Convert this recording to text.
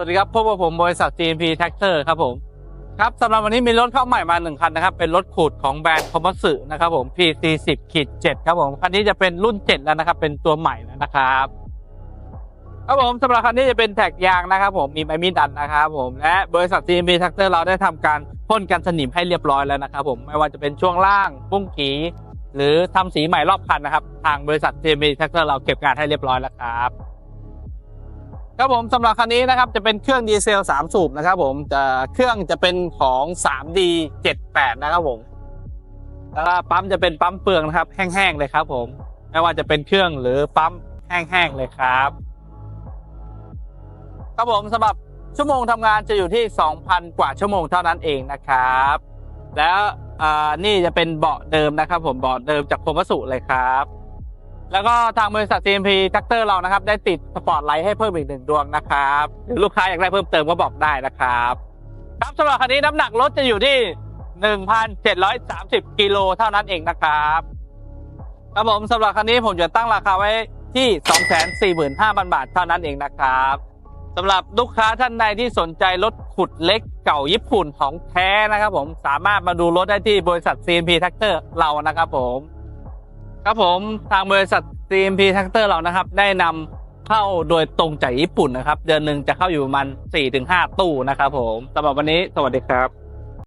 สวัสดีครับพบกับผมบริษัท GMP Tractor ครับผม ครับสำหรับวันนี้มีรถเข้าใหม่มาหนึ่งคันนะครับ เป็นรถขูดของแบรนด์คอม o สึนะครับผม PC 10ขีด7ครับผม คันนี้จะเป็นรุ่น 7 แล้วนะครับ เป็นตัวใหม่แล้วนะครับ ครับผมสำหรับคันนี้จะเป็นแท็กยางนะครับผม มีไมมีดดันนะครับผม และบริษัท GMP Tractor เราได้ทำการพ่นกันสนิมให้เรียบร้อยแล้วนะครับผม ไม่ว่าจะเป็นช่วงล่างปุ้งกีหรือทำสีใหม่รอบคันนะครับ ทางบริษัท GMP Tractor เราเก็บงานให้เรียบร้อยแล้วครับ ครับผมสำหรับคันนี้นะครับจะเป็นเครื่องดีเซล 3 สูบนะครับผมจะเครื่องจะเป็นของ 3D 78 นะครับผมแล้วปั๊มจะเป็นปั๊มเปลืองนะครับ แห้งๆเลยครับ ผม ไม่ว่าจะเป็นเครื่องหรือปั๊มแห้งๆเลยครับ ครับผมสำหรับชั่วโมงทำงานจะอยู่ที่ 2,000 กว่าชั่วโมงเท่านั้นเองนะครับ แล้วนี่จะเป็นเบาะเดิมนะครับ ผมเบาะเดิมจากโคมัสุเลยครับ แล้วก็ทางบริษัท CMP Tractor เรานะครับ ได้ติดสปอตไลท์ให้เพิ่มอีกหนึ่งดวงนะครับหรือลูกค้าอยากได้เพิ่มเติมก็บอกได้นะครับ ครับสำหรับคันนี้น้ำหนักรถจะอยู่ที่ 1,730 กิโลเท่านั้นเองนะครับครับผมสำหรับคันนี้ผมจะตั้งราคาไว้ที่ 245,000 บาทเท่านั้นเองนะครับสำหรับลูกค้าท่านใดที่สนใจรถขุดเล็กเก่าญี่ปุ่นของแท้นะครับ ผมสามารถมาดูรถได้ที่บริษัท CMP Tractor เรานะครับผม ครับผมทางบริษัท CMP Tractor เรานะครับ ได้นำเข้าโดยตรงจากญี่ปุ่นนะครับ เดือนหนึ่งจะเข้าอยู่ประมาณ4-5 ตู้นะครับผมสำหรับวันนี้สวัสดีครับ